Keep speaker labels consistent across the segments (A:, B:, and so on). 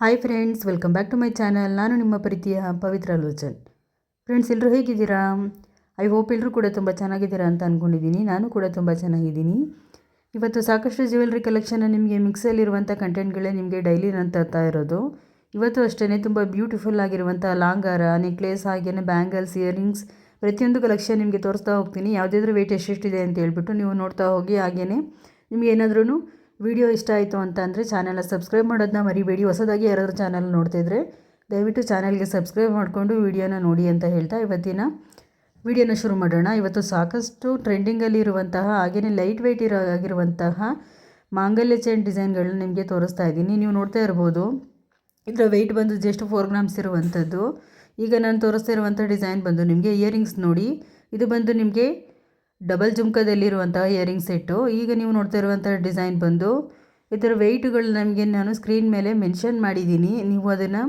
A: Hi friends welcome back to my channel ನಾನು ನಿಮ್ಮ ಪ್ರೀತಿಯ ಪವಿತ್ರ ಲೋಚನ್. ಫ್ರೆಂಡ್ಸ್ ಎಲ್ಲರೂ ಹೇಗಿದ್ದೀರಾ? ಐ ಹೋಪ್ ಎಲ್ಲರೂ ಕೂಡ ತುಂಬ ಚೆನ್ನಾಗಿದ್ದೀರಾ ಅಂತ ಅಂದ್ಕೊಂಡಿದ್ದೀನಿ ನಾನು ಕೂಡ ತುಂಬ ಚೆನ್ನಾಗಿದ್ದೀನಿ. ಇವತ್ತು ಸಾಕಷ್ಟು ಜ್ಯುವೆಲ್ರಿ ಕಲೆಕ್ಷನ್ ನಿಮಗೆ ಮಿಕ್ಸಲ್ಲಿರುವಂಥ ಕಂಟೆಂಟ್ಗಳೇ ನಿಮಗೆ ಡೈಲಿ ನಾನು ತರ್ತಾ ಇರೋದು. ಇವತ್ತು ಅಷ್ಟೇ ತುಂಬ ಬ್ಯೂಟಿಫುಲ್ ಆಗಿರುವಂಥ ಲಾಂಗಾರ ನೆಕ್ಲೇಸ್ ಹಾಗೆಯೇ ಬ್ಯಾಂಗಲ್ಸ್ ಇಯರಿಂಗ್ಸ್ ಪ್ರತಿಯೊಂದು ಕಲೆಕ್ಷನ್ ನಿಮಗೆ ತೋರಿಸ್ತಾ ಹೋಗ್ತೀನಿ. ಯಾವುದಾದ್ರೂ ವೆಯ್ಟ್ ಎಷ್ಟೆಷ್ಟಿದೆ ಅಂತ ಹೇಳ್ಬಿಟ್ಟು ನೀವು ನೋಡ್ತಾ ಹೋಗಿ ಹಾಗೆಯೇ ನಿಮ್ಗೆ ಏನಾದ್ರೂ ವಿಡಿಯೋ ಇಷ್ಟ ಆಯಿತು ಅಂತ ಅಂದರೆ ಚಾನಲ್ನ ಸಬ್ಸ್ಕ್ರೈಬ್ ಮಾಡೋದನ್ನ ಮರಿಬೇಡಿ. ಹೊಸದಾಗಿ ಯಾರಾದರೂ ಚಾನಲ್ ನೋಡ್ತಿದ್ರೆ ದಯವಿಟ್ಟು ಚಾನಲ್ಗೆ ಸಬ್ಸ್ಕ್ರೈಬ್ ಮಾಡಿಕೊಂಡು ವಿಡಿಯೋನ ನೋಡಿ ಅಂತ ಹೇಳ್ತಾ ಇವತ್ತಿನ ವಿಡಿಯೋನ ಶುರು ಮಾಡೋಣ. ಇವತ್ತು ಸಾಕಷ್ಟು ಟ್ರೆಂಡಿಂಗಲ್ಲಿ ಇರುವಂತಹ ಹಾಗೆಯೇ ಲೈಟ್ ವೆಯ್ಟ್ ಇರೋ ಆಗಿರುವಂತಹ ಮಾಂಗಲ್ಯ ಚೈನ್ ಡಿಸೈನ್ಗಳನ್ನ ನಿಮಗೆ ತೋರಿಸ್ತಾ ಇದ್ದೀನಿ. ನೀವು ನೋಡ್ತಾ ಇರ್ಬೋದು, ಇದರ ವೆಯ್ಟ್ ಬಂದು ಜಸ್ಟ್ ಫೋರ್ ಗ್ರಾಮ್ಸ್ ಇರುವಂಥದ್ದು ಈಗ ನಾನು ತೋರಿಸ್ತಾ ಇರುವಂಥ ಡಿಸೈನ್ ಬಂದು ನಿಮಗೆ ಇಯರಿಂಗ್ಸ್ ನೋಡಿ. ಇದು ಬಂದು ನಿಮಗೆ ಡಬಲ್ ಜುಮ್ಕದಲ್ಲಿರುವಂತಹ ಇಯರಿಂಗ್ ಸೆಟ್ಟು ಈಗ ನೀವು ನೋಡ್ತಾ ಇರುವಂಥ ಡಿಸೈನ್ ಬಂದು ಇದರ ವೆಯ್ಟುಗಳು ನಮಗೆ ನಾನು ಸ್ಕ್ರೀನ್ ಮೇಲೆ ಮೆನ್ಷನ್ ಮಾಡಿದ್ದೀನಿ. ನೀವು ಅದನ್ನು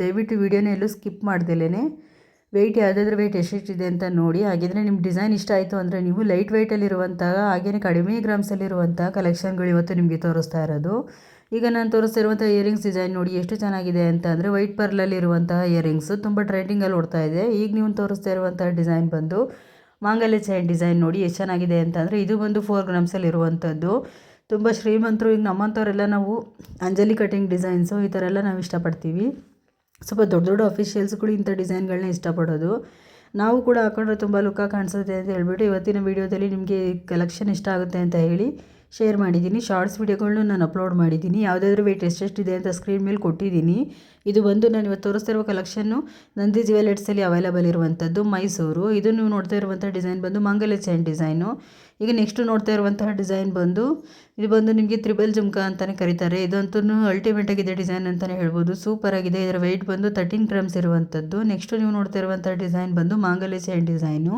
A: ದಯವಿಟ್ಟು ವೀಡಿಯೋನ ಎಲ್ಲೂ ಸ್ಕಿಪ್ ಮಾಡ್ದಲೇ ವೆಯ್ಟ್ ಯಾವುದಾದ್ರೂ ವೆಯ್ಟ್ ಎಷ್ಟೆಷ್ಟಿದೆ ಅಂತ ನೋಡಿ. ಹಾಗಿದ್ರೆ ನಿಮ್ಮ ಡಿಸೈನ್ ಇಷ್ಟ ಆಯಿತು ಅಂದರೆ ನೀವು ಲೈಟ್ ವೆಯ್ಟಲ್ಲಿರುವಂತಹ ಹಾಗೆಯೇ ಕಡಿಮೆ ಗ್ರಾಮ್ಸಲ್ಲಿರುವಂತಹ ಕಲೆಕ್ಷನ್ಗಳು ಇವತ್ತು ನಿಮಗೆ ತೋರಿಸ್ತಾ ಇರೋದು. ಈಗ ನಾನು ತೋರಿಸ್ತಿರುವಂಥ ಇಯರಿಂಗ್ಸ್ ಡಿಸೈನ್ ನೋಡಿ ಎಷ್ಟು ಚೆನ್ನಾಗಿದೆ ಅಂತ ಅಂದರೆ ವೈಟ್ ಪರ್ಲಲ್ಲಿರುವಂತಹ ಇಯರಿಂಗ್ಸು ತುಂಬ ಟ್ರೆಂಡಿಂಗಲ್ಲಿ ಓಡ್ತಾ ಇದೆ. ಈಗ ನೀವು ತೋರಿಸ್ತಾ ಇರುವಂಥ ಡಿಸೈನ್ ಬಂದು ಮಾಂಗಲ್ಯ ಚೈನ್ ಡಿಸೈನ್ ನೋಡಿ ಎಷ್ಟು ಚೆನ್ನಾಗಿದೆ ಅಂತಂದರೆ ಇದು ಬಂದು ಫೋರ್ ಗ್ರಾಮ್ಸಲ್ಲಿ ಇರುವಂಥದ್ದು ತುಂಬ ಶ್ರೀಮಂತರು, ಈಗ ನಮ್ಮಂಥವರೆಲ್ಲ ನಾವು ಅಂಜಲಿ ಕಟಿಂಗ್ ಡಿಸೈನ್ಸು ಈ ಥರ ಎಲ್ಲ ನಾವು ಇಷ್ಟಪಡ್ತೀವಿ. ಸ್ವಲ್ಪ ದೊಡ್ಡ ದೊಡ್ಡ ಅಫಿಷಿಯಲ್ಸ್ಗಳು ಇಂಥ ಡಿಸೈನ್ಗಳನ್ನ ಇಷ್ಟಪಡೋದು. ನಾವು ಕೂಡ ಹಾಕೊಂಡ್ರೆ ತುಂಬ ಲುಕ್ಕಾಗಿ ಕಾಣಿಸುತ್ತೆ ಅಂತ ಹೇಳ್ಬಿಟ್ಟು ಇವತ್ತಿನ ವೀಡಿಯೋದಲ್ಲಿ ನಿಮಗೆ ಕಲೆಕ್ಷನ್ ಇಷ್ಟ ಆಗುತ್ತೆ ಅಂತ ಹೇಳಿ ಶೇರ್ ಮಾಡಿದ್ದೀನಿ. ಶಾರ್ಟ್ಸ್ ವೀಡಿಯೋಗಳನ್ನೂ ನಾನು ಅಪ್ಲೋಡ್ ಮಾಡಿದ್ದೀನಿ. ಯಾವುದಾದ್ರೂ ವೆಯ್ಟ್ ಎಷ್ಟೆಷ್ಟಿದೆ ಅಂತ ಸ್ಕ್ರೀನ್ ಮೇಲೆ ಕೊಟ್ಟಿದ್ದೀನಿ. ಇದು ಬಂದು ನಾನು ಇವತ್ತು ತೋರಿಸ್ತಿರುವ ಕಲೆಕ್ಷನ್ನು ನಂದಿ ಜ್ಯುವೆಲರ್ಸಲ್ಲಿ ಅವೈಲೇಬಲ್ ಇರುವಂಥದ್ದು ಮೈಸೂರು. ಇದು ನೀವು ನೋಡ್ತಾ ಇರುವಂಥ ಡಿಸೈನ್ ಬಂದು ಮಂಗಲ ಚೈನ್ ಡಿಸೈನು ಈಗ ನೆಕ್ಸ್ಟ್ ನೋಡ್ತಾ ಇರುವಂತಹ ಡಿಸೈನ್ ಬಂದು, ಇದು ಬಂದು ನಿಮಗೆ ತ್ರಿಬಲ್ ಜುಮ್ಕಾ ಅಂತಲೇ ಕರೀತಾರೆ. ಇದಂತೂ ಅಲ್ಟಿಮೇಟ್ ಆಗಿದೆ ಡಿಸೈನ್ ಅಂತಲೇ ಹೇಳ್ಬೋದು. ಸೂಪರ್ ಆಗಿದೆ. ಇದರ ವೆಯ್ಟ್ ಬಂದು ತರ್ಟೀನ್ ಗ್ರಾಮ್ಸ್ ಇರುವಂಥದ್ದು ನೆಕ್ಸ್ಟ್ ನೀವು ನೋಡ್ತಾ ಇರುವಂಥ ಡಿಸೈನ್ ಬಂದು ಮಾಂಗಲ್ಯ ಚೈನ್ ಡಿಸೈನು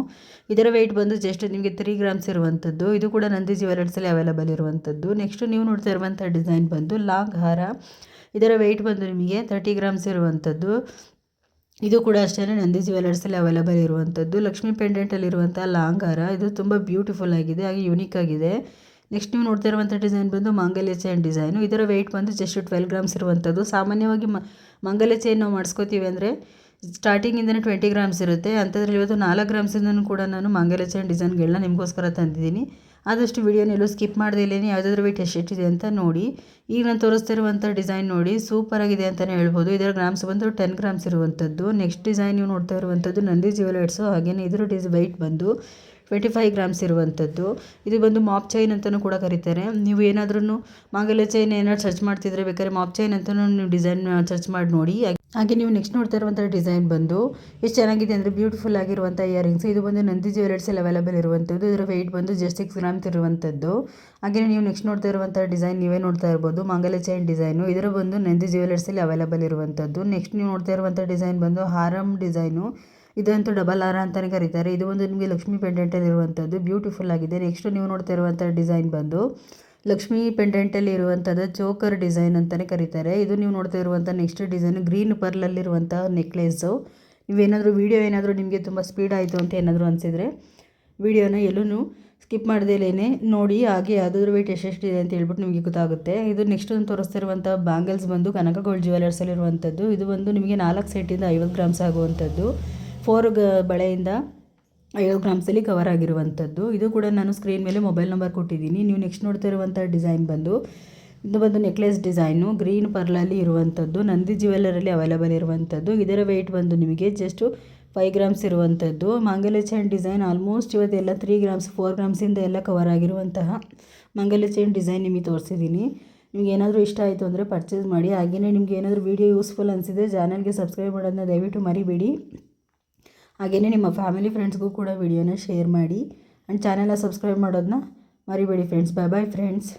A: ಇದರ ವೆಯ್ಟ್ ಬಂದು ಜಸ್ಟ್ ನಿಮಗೆ ತ್ರೀ ಗ್ರಾಮ್ಸ್ ಇರುವಂಥದ್ದು ಇದು ಕೂಡ ನಂದಿ ಜ್ಯುವೆಲರ್ಸಲ್ಲಿ ಅವೈಲಬಲ್ ಇರುವಂಥದ್ದು ನೆಕ್ಸ್ಟ್ ನೀವು ನೋಡ್ತಾ ಇರುವಂಥ ಡಿಸೈನ್ ಬಂದು ಲಾಂಗ್ ಹಾರ ಇದರ ವೆಯ್ಟ್ ಬಂದು ನಿಮಗೆ ತರ್ಟಿ ಗ್ರಾಮ್ಸ್ ಇರುವಂಥದ್ದು ಇದು ಕೂಡ ಅಷ್ಟೇ ನಂದಿ ಜ್ಯುವೆಲರ್ಸಲ್ಲಿ ಅವೈಲೇಬಲ್ ಇರುವಂಥದ್ದು ಲಕ್ಷ್ಮೀ ಪೆಂಡೆಂಟಲ್ಲಿರುವಂಥ ಲಾಂಗ್ ಲಾಂಗಾರ ಇದು ತುಂಬ ಬ್ಯೂಟಿಫುಲ್ ಆಗಿದೆ, ಹಾಗೆ ಯುನೀಕ್ ಆಗಿದೆ. ನೆಕ್ಸ್ಟ್ ನೀವು ನೋಡ್ತಾ ಇರುವಂಥ ಡಿಸೈನ್ ಬಂದು ಮಾಂಗಲ್ಯ ಚೈನ್ ಡಿಸೈನು ಇದರ ವೆಯ್ಟ್ ಬಂದು ಜಸ್ಟ್ ಟ್ವೆಲ್ ಗ್ರಾಮ್ಸ್ ಇರುವಂಥದ್ದು ಸಾಮಾನ್ಯವಾಗಿ ಮಾಂಗಲ್ಯ ಚೈನ್ ನಾವು ಮಾಡಿಸ್ಕೋತೀವಿ ಅಂದರೆ ಸ್ಟಾರ್ಟಿಂಗಿಂದನೇ ಟ್ವೆಂಟಿ ಗ್ರಾಮ್ಸ್ ಇರುತ್ತೆ. ಅಂಥದ್ರಲ್ಲಿ ಇವತ್ತು ನಾಲ್ಕು ಗ್ರಾಮ್ಸಿಂದನೂ ಕೂಡ ನಾನು ಮಾಂಗಲ್ಯ ಚೈನ್ ಡಿಸೈನ್ಗಳನ್ನ ನಿಮಗೋಸ್ಕರ ತಂದಿದ್ದೀನಿ. ಆದಷ್ಟು ವೀಡಿಯೋನ ಎಲ್ಲೂ ಸ್ಕಿಪ್ ಮಾಡ್ದೇಲೇ ಯಾವುದಾದ್ರೂ ವೇಟ್ ಎಷ್ಟಿದೆ ಅಂತ ನೋಡಿ. ಈಗ ನಾನು ತೋರಿಸ್ತಿರುವಂಥ ಡಿಸೈನ್ ನೋಡಿ ಸೂಪರ್ ಆಗಿದೆ ಅಂತಲೇ ಹೇಳ್ಬೋದು. ಇದರ ಗ್ರಾಮ್ಸ್ ಬಂದು ಟೆನ್ ಗ್ರಾಮ್ಸ್ ಇರುವಂಥದ್ದು ನೆಕ್ಸ್ಟ್ ಡಿಸೈನ್ ನೀವು ನೋಡ್ತಾ ಇರುವಂಥದ್ದು ನಂದಿ ಜ್ಯುವೆಲರ್ಸು ಹಾಗೆಯೇ ಇದರ ಡಿಸ್ ವೈಟ್ ಬಂದು ಟ್ವೆಂಟಿ ಫೈವ್ ಗ್ರಾಮ್ಸ್ ಇರುವಂಥದ್ದು ಇದು ಬಂದು ಮಾಪ್ ಚೈನ್ ಅಂತಲೂ ಕೂಡ ಕರೀತಾರೆ. ನೀವು ಏನಾದ್ರೂ ಮಾಂಗಲ್ಯ ಚೈನ್ ಏನಾದ್ರು ಸರ್ಚ್ ಮಾಡ್ತಿದ್ರೆ ಬೇಕಾದ್ರೆ ಮಾಪ್ ಚೈನ್ ಅಂತಲೂ ನೀವು ಡಿಸೈನ್ ಸರ್ಚ್ ಮಾಡಿ ನೋಡಿ. ಹಾಗೆ ನೀವು ನೆಕ್ಸ್ಟ್ ನೋಡ್ತಾ ಇರುವಂಥ ಡಿಸೈನ್ ಬಂದು, ಎಷ್ಟು ಚೆನ್ನಾಗಿದೆ ಅಂದರೆ ಬ್ಯೂಟಿಫುಲ್ ಆಗಿರುವಂಥ ಇಯರಿಂಗ್ಸ್ ಇದು ಬಂದು ನಂದಿ ಜ್ಯುವೆಲರ್ಸಲ್ಲಿ ಅವೈಲೇಬಲ್ ಇರುವಂಥದ್ದು. ಇದರ ವೆಯ್ಟ್ ಬಂದು ಜಸ್ಟ್ ಸಿಕ್ಸ್ ಗ್ರಾಮ್ಸ್ ಇರುವಂಥದ್ದು. ಹಾಗೆ ನೀವು ನೆಕ್ಸ್ಟ್ ನೋಡ್ತಾ ಇರುವಂಥ ಡಿಸೈನ್ ನೀವೇ ನೋಡ್ತಾ ಇರ್ಬೋದು. ಮಂಗಲ ಚೈನ್ ಡಿಸೈನು ಇದರ ಬಂದು ನಂದಿ ಜ್ಯುವೆಲರ್ಸಲ್ಲಿ ಅವೈಲೇಬಲ್ ಇರುವಂಥದ್ದು. ನೆಕ್ಸ್ಟ್ ನೀವು ನೋಡ್ತಾ ಇರುವಂಥ ಡಿಸೈನ್ ಬಂದು ಹಾರಮ್ ಡಿಸೈನು ಇದಂತೂ ಡಬಲ್ ಹಾರ ಅಂತಲೇ ಕರೀತಾರೆ. ಇದು ಒಂದು ನಿಮಗೆ ಲಕ್ಷ್ಮೀ ಪೆಂಡೆಂಟಲ್ಲಿ ಇರುವಂಥದ್ದು. ಬ್ಯೂಟಿಫುಲ್ ಆಗಿದೆ. ನೆಕ್ಸ್ಟ್ ನೀವು ನೋಡ್ತಾ ಇರುವಂಥ ಡಿಸೈನ್ ಬಂದು ಲಕ್ಷ್ಮೀ ಪೆಂಡೆಂಟಲ್ಲಿ ಇರುವಂಥದ್ದು ಚೋಕರ್ ಡಿಸೈನ್ ಅಂತಲೇ ಕರೀತಾರೆ. ಇದು ನೀವು ನೋಡ್ತಾ ಇರುವಂಥ ನೆಕ್ಸ್ಟ್ ಡಿಸೈನ್ ಗ್ರೀನ್ ಪರ್ಲಲ್ಲಿರುವಂಥ ನೆಕ್ಲೇಸು ನೀವೇನಾದರೂ ವೀಡಿಯೋ ಏನಾದರೂ ನಿಮಗೆ ತುಂಬ ಸ್ಪೀಡ್ ಆಯಿತು ಅಂತ ಏನಾದರೂ ಅನಿಸಿದರೆ ವೀಡಿಯೋನ ಎಲ್ಲೂ ಸ್ಕಿಪ್ ಮಾಡ್ದೇಲೇ ನೋಡಿ, ಹಾಗೆ ಯಾವುದಾದ್ರೂ ವೆಯ್ಟ್ ಎಷ್ಟೆಷ್ಟಿದೆ ಅಂತ ಹೇಳ್ಬಿಟ್ಟು ನಿಮಗೆ ಗೊತ್ತಾಗುತ್ತೆ. ಇದು ನೆಕ್ಸ್ಟ್ ಒಂದು ತೋರಿಸ್ತಿರುವಂಥ ಬ್ಯಾಂಗಲ್ಸ್ ಬಂದು ಕನಕ ಗೋಲ್ಡ್ ಜ್ಯುವೆಲರ್ಸಲ್ಲಿರುವಂಥದ್ದು ಇದು ಬಂದು ನಿಮಗೆ ನಾಲ್ಕು ಸೆಟ್ಟಿಂದ ಐವತ್ತು ಗ್ರಾಮ್ಸ್ ಆಗುವಂಥದ್ದು. ಫೋರ್ ಗ ಬಳೆಯಿಂದ ಐವತ್ತು ಗ್ರಾಮ್ಸಲ್ಲಿ ಕವರ್ ಆಗಿರುವಂಥದ್ದು ಇದು ಕೂಡ ನಾನು ಸ್ಕ್ರೀನ್ ಮೇಲೆ ಮೊಬೈಲ್ ನಂಬರ್ ಕೊಟ್ಟಿದ್ದೀನಿ. ನೀವು ನೆಕ್ಸ್ಟ್ ನೋಡ್ತಾ ಇರುವಂಥ ಡಿಸೈನ್ ಬಂದು, ಇದು ಬಂದು ನೆಕ್ಲೆಸ್ ಡಿಸೈನು ಗ್ರೀನ್ ಪರ್ಲಲ್ಲಿ ಇರುವಂಥದ್ದು ನಂದಿ ಜ್ಯುವೆಲ್ಲರಲ್ಲಿ ಅವೈಲೇಬಲ್ ಇರುವಂಥದ್ದು ಇದರ ವೆಯ್ಟ್ ಬಂದು ನಿಮಗೆ ಜಸ್ಟು ಫೈವ್ ಗ್ರಾಮ್ಸ್ ಇರುವಂಥದ್ದು ಮಾಂಗಲ್ಯ ಚೈನ್ ಡಿಸೈನ್ ಆಲ್ಮೋಸ್ಟ್ ಇವತ್ತೆಲ್ಲ ತ್ರೀ ಗ್ರಾಮ್ಸ್ ಫೋರ್ ಗ್ರಾಮ್ಸಿಂದ ಎಲ್ಲ ಕವರ್ ಆಗಿರುವಂತಹ ಮಂಗಲ್ಯ ಚೈನ್ ಡಿಸೈನ್ ನಿಮಗೆ ತೋರಿಸಿದ್ದೀನಿ. ನಿಮ್ಗೆ ಏನಾದರೂ ಇಷ್ಟ ಆಯಿತು ಅಂದರೆ ಪರ್ಚೇಸ್ ಮಾಡಿ. ಹಾಗೆಯೇ ನಿಮ್ಗೆ ಏನಾದರೂ ವೀಡಿಯೋ ಯೂಸ್ಫುಲ್ ಅನಿಸಿದೆ ಚಾನಲ್ಗೆ ಸಬ್ಸ್ಕ್ರೈಬ್ ಮಾಡೋದನ್ನ ದಯವಿಟ್ಟು ಮರಿಬೇಡಿ. ಹಾಗೆಯೇ ನಿಮ್ಮ ಫ್ಯಾಮಿಲಿ ಫ್ರೆಂಡ್ಸ್ಗೂ ಕೂಡ ವಿಡಿಯೋನ ಶೇರ್ ಮಾಡಿ. ಆ್ಯಂಡ್ ಚಾನೆಲ್ನ ಸಬ್ಸ್ಕ್ರೈಬ್ ಮಾಡೋದನ್ನ ಮರಿಬೇಡಿ ಫ್ರೆಂಡ್ಸ್ ಬಾಯ್ ಬಾಯ್ ಫ್ರೆಂಡ್ಸ್